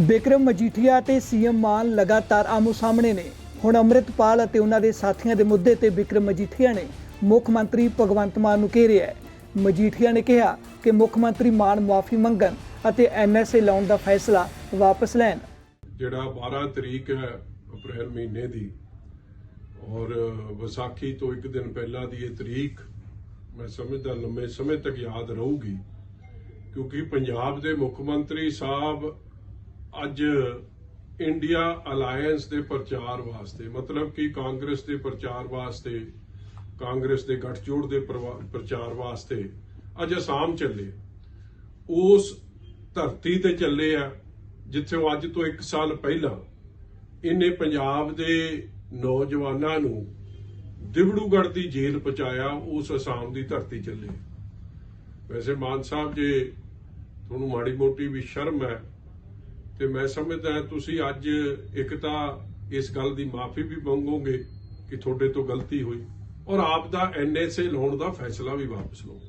ਬਿਕਰਮ ਮਜੀਠੀਆ ਤੇ ਸੀਐਮ ਮਾਨ ਲਗਾਤਾਰ ਆਮੋ ਸਾਹਮਣੇ ਨੇ। ਹੁਣ ਅੰਮ੍ਰਿਤਪਾਲ ਅਤੇ ਉਹਨਾਂ ਦੇ ਸਾਥੀਆਂ ਦੇ ਮੁੱਦੇ ਤੇ ਬਿਕਰਮ ਮਜੀਠੀਆ ਨੇ ਮੁੱਖ ਮੰਤਰੀ ਭਗਵੰਤ ਮਾਨ ਨੂੰ ਘੇਰਿਆ ਹੈ। ਮਜੀਠੀਆ ਨੇ ਕਿਹਾ ਕਿ ਮੁੱਖ ਮੰਤਰੀ ਮਾਨ ਮਾਫੀ ਮੰਗਣ ਅਤੇ ਐਨਐਸਏ ਲਾਉਣ ਦਾ ਫੈਸਲਾ ਵਾਪਸ ਲੈਣ। ਜਿਹੜਾ 12 ਤਰੀਕ ਹੈ, ਅਪ੍ਰੈਲ ਮਹੀਨੇ ਦੀ, ਔਰ ਵਿਸਾਖੀ ਤੋਂ ਇੱਕ ਦਿਨ ਪਹਿਲਾਂ ਦੀ ਇਹ ਤਰੀਕ, ਮੈਂ ਸਮਝਦਾ, ਲੰਮੇ ਸਮੇਂ ਤੱਕ ਯਾਦ ਰਹੂਗੀ, ਕਿਉਂਕਿ ਪੰਜਾਬ ਦੇ ਮੁੱਖ ਮੰਤਰੀ ਸਾਹਿਬ ਅੱਜ ਇੰਡੀਆ ਅਲਾਈਅੰਸ ਦੇ ਪ੍ਰਚਾਰ ਵਾਸਤੇ, ਮਤਲਬ ਕਿ ਕਾਂਗਰਸ ਦੇ ਪ੍ਰਚਾਰ ਵਾਸਤੇ, ਕਾਂਗਰਸ ਦੇ ਗੱਠਜੋੜ ਦੇ ਪ੍ਰਵਾ- ਪ੍ਰਚਾਰ ਵਾਸਤੇ ਅੱਜ ਅਸਾਮ ਚੱਲੇ। ਉਸ ਧਰਤੀ ਤੇ ਚੱਲੇ ਆ, ਜਿੱਥੇ ਉਹ ਅੱਜ ਤੋਂ 1 ਸਾਲ ਪਹਿਲਾਂ ਇਹਨੇ ਪੰਜਾਬ ਦੇ ਨੌਜਵਾਨਾਂ ਨੂੰ ਦਿਬੜੂਗੜ੍ਹ ਦੀ ਜੇਲ੍ਹ ਪਹੁੰਚਾਇਆ, ਉਸ ਅਸਾਮ ਦੀ ਧਰਤੀ ਚੱਲੇ। ਵੈਸੇ ਮਾਨ ਸਾਹਿਬ, ਜੇ ਤੁਹਾਨੂੰ ਮਾੜੀ ਮੋਟੀ ਵੀ ਸ਼ਰਮ ਹੈ ਤੇ ਮੈਂ ਸਮਝਦਾ ਤੁਸੀਂ ਅੱਜ ਇੱਕ ਤਾਂ ਇਸ ਗੱਲ ਦੀ ਮਾਫੀ ਵੀ ਮੰਗੋਗੇ ਕਿ ਤੁਹਾਡੇ ਤੋਂ ਗਲਤੀ ਹੋਈ ਔਰ ਆਪ ਦਾ ਐਨਐਸਏ ਲਾਉਣ ਦਾ ਫੈਸਲਾ ਵੀ ਵਾਪਸ ਲਓ